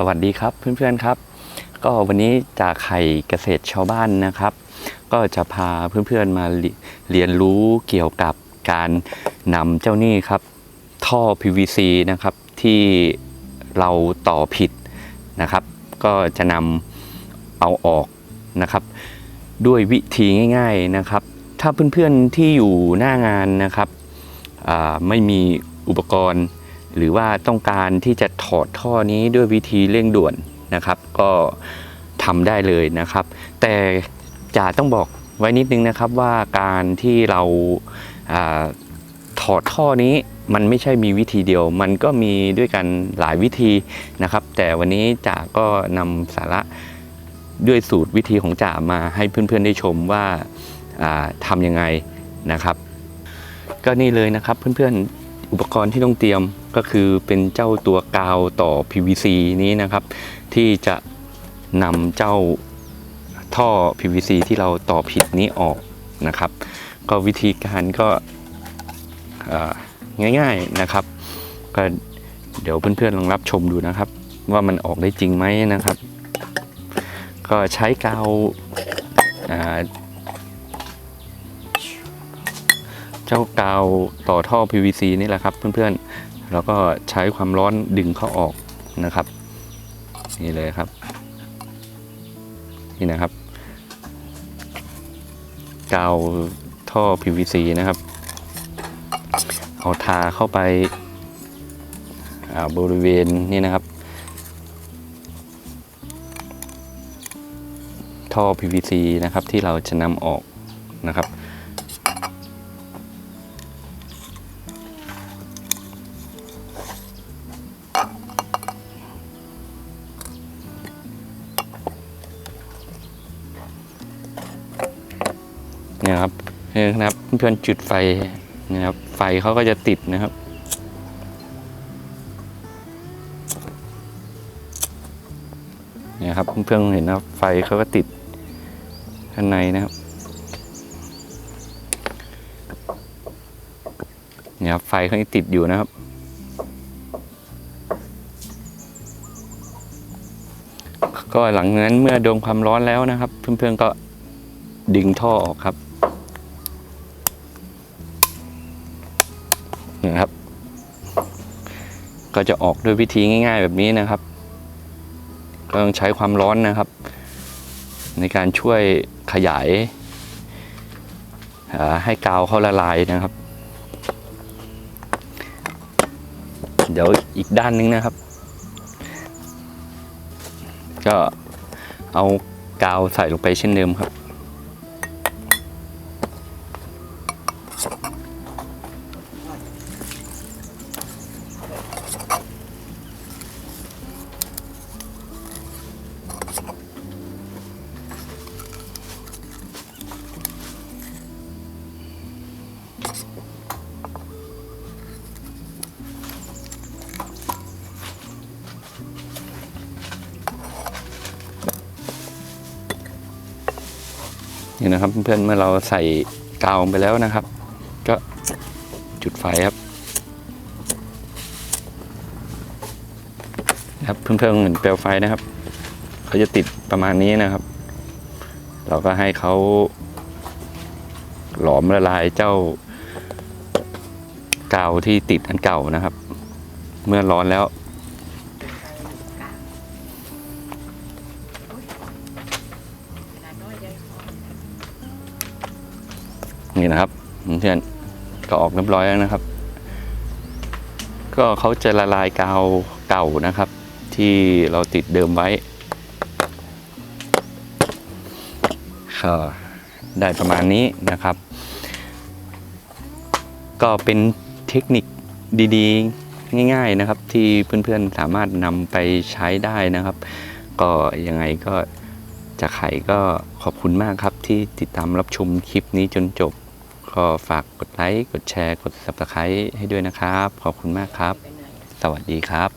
สวัสดีครับเพื่อนๆครับ ก็วันนี้จากไข่เกษตรชาวบ้านนะครับ ก็จะพาเพื่อนๆมาเรียนรู้เกี่ยวกับการนำเจ้านี่ครับ ท่อ PVC นะครับที่เราต่อผิดนะครับ ก็จะนำเอาออกนะครับ ด้วยวิธีง่าย ๆนะครับ ถ้าเพื่อนๆที่อยู่หน้างานนะครับไม่มีอุปกรณ์ หรือว่าต้องการที่จะถอดท่อนี้ด้วยวิธีเร่งด่วนนะครับ ก็ทำได้เลยนะครับ แต่จะต้องบอกไว้นิดนึงนะครับว่าการที่เราอาถอดท่อนี้มันไม่ใช่มีวิธีเดียว มันก็มีด้วยกันหลายวิธีนะครับ แต่วันนี้จ่าก็นำสาระด้วยสูตรวิธีของจ่ามาให้เพื่อนๆได้ชมว่าอ่าทำยังไงนะครับ ก็นี่เลยนะครับเพื่อนๆ อุปกรณ์ที่ต้องเตรียมก็คือเป็นเจ้าตัวกาวต่อ PVC นี้นะครับ ที่จะนำเจ้าท่อ PVC ที่เราต่อผิดนี้ออกนะครับ ก็วิธีการก็ง่ายๆนะครับ ก็เดี๋ยวเพื่อนๆลองรับชมดูนะครับ ว่ามันออกได้จริงไหมนะครับ ก็ใช้กาว เจ้ากาวต่อท่อ PVC นี่แหละครับ เพื่อนๆ แล้วก็ใช้ความร้อนดึงเข้าออกนะครับ นี่เลยครับ นี่นะครับ กาวท่อ PVC นะครับ เอาทาเข้าไปาบริเวณนี่นะครับ ท่อ PVC นะครับที่เราจะนำออกนะครับ เนี่ยครับนี่นะครับเพื่อนจุดไฟนะครับ ไฟเขาก็จะติดนะครับ เนี่ยครับเพื่อนๆเห็นนะครับ ไฟเขาก็ติดข้างในนะครับเนี่ยครับไฟเขายังติดอยู่นะครับ ก็หลังนั้นเมื่อโดนความร้อนแล้วนะครับ เพื่อนๆก็ดึงท่อออกครับ นะครับ ก็จะออกด้วยวิธีง่าย ๆ แบบนี้นะครับ ก็ต้องใช้ความร้อนนะครับ ในการช่วยขยาย ให้กาวเขาละลายนะครับ เดี๋ยวอีกด้านนึงนะครับ ก็เอากาวใส่ลงไปเช่นเดิมครับ นี่นะครับเพื่อนๆเมื่อเราใส่กาวลงไปแล้วนะครับ ก็จุดไฟครับนะครับเพื่อนๆเห็นเปลวไฟนะครับเขาจะติดประมาณนี้นะครับ เราก็ให้เขาหลอมละลายเจ้า กาวที่ติดอันเก่านะครับ เมื่อร้อนแล้ว นี่นะครับเพื่อนก็ออกเรียบร้อยแล้วนะครับ ก็เขาจะละลายกาวเก่านะครับ ที่เราติดเดิมไว้ก็ได้ประมาณนี้นะครับ ก็เป็น ทคนิคดีๆ ง่าย ๆนะครับ ที่เพื่อนๆสามารถนำไปใช้ได้นะครับ ก็ยังไงก็จากไขก็ขอบคุณมากครับที่ติดตามรับชมคลิปนี้จนจบ ก็ฝากกดไลค์ กดแชร์ กด subscribe ให้ด้วยนะครับ ขอบคุณมากครับ สวัสดีครับ